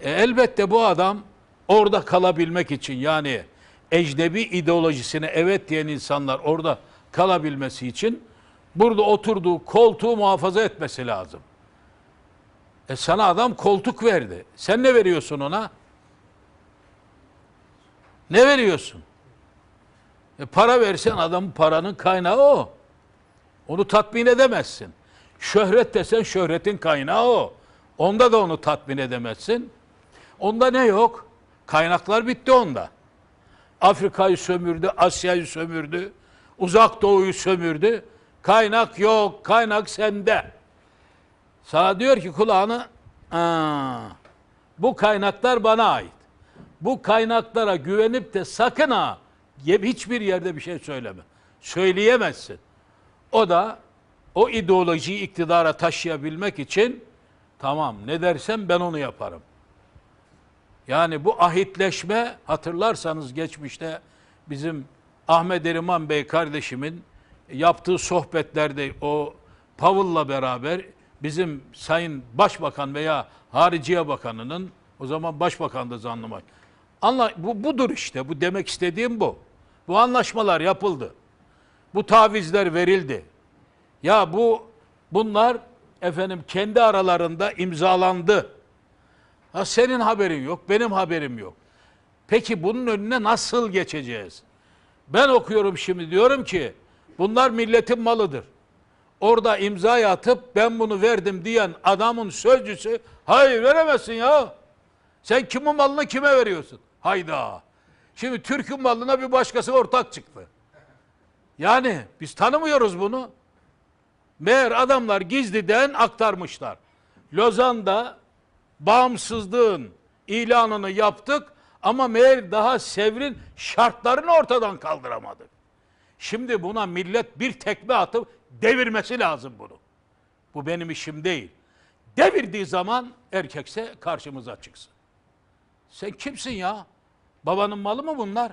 E, elbette bu adam orada kalabilmek için yani ecnebi ideolojisine evet diyen insanlar orada kalabilmesi için burada oturduğu koltuğu muhafaza etmesi lazım. E sana adam koltuk verdi. Sen ne veriyorsun ona? Ne veriyorsun? E para versen adamın paranın kaynağı o. Onu tatmin edemezsin. Şöhret desen şöhretin kaynağı o. Onda da onu tatmin edemezsin. Onda ne yok? Kaynaklar bitti onda. Afrika'yı sömürdü, Asya'yı sömürdü, Uzak Doğu'yu sömürdü. Kaynak yok, kaynak sende. Sana diyor ki kulağını, "Aa, bu kaynaklar bana ait. Bu kaynaklara güvenip de sakın ha hiçbir yerde bir şey söyleme. Söyleyemezsin. O da o ideolojiyi iktidara taşıyabilmek için tamam ne dersem ben onu yaparım. Yani bu ahitleşme hatırlarsanız geçmişte bizim Ahmet Eriman Bey kardeşimin yaptığı sohbetlerde o Pavıl'la beraber bizim Sayın Başbakan veya Hariciye Bakanı'nın o zaman Başbakan da zannımak. Anla, bu budur işte. Bu demek istediğim bu. Bu anlaşmalar yapıldı. Bu tavizler verildi. Ya bu bunlar efendim kendi aralarında imzalandı. Ha senin haberin yok, benim haberim yok. Peki bunun önüne nasıl geçeceğiz? Ben okuyorum şimdi diyorum ki bunlar milletin malıdır. Orada imza atıp ben bunu verdim diyen adamın sözcüsü hayır veremezsin ya. Sen kimin malını kime veriyorsun? Hayda. Şimdi Türk'ün malına bir başkası ortak çıktı. Yani biz tanımıyoruz bunu. Meğer adamlar gizliden aktarmışlar. Lozan'da bağımsızlığın ilanını yaptık ama meğer daha Sevr'in şartlarını ortadan kaldıramadık. Şimdi buna millet bir tekme atıp devirmesi lazım bunu. Bu benim işim değil. Devirdiği zaman erkekse karşımıza çıksın. Sen kimsin ya? Babanın malı mı bunlar?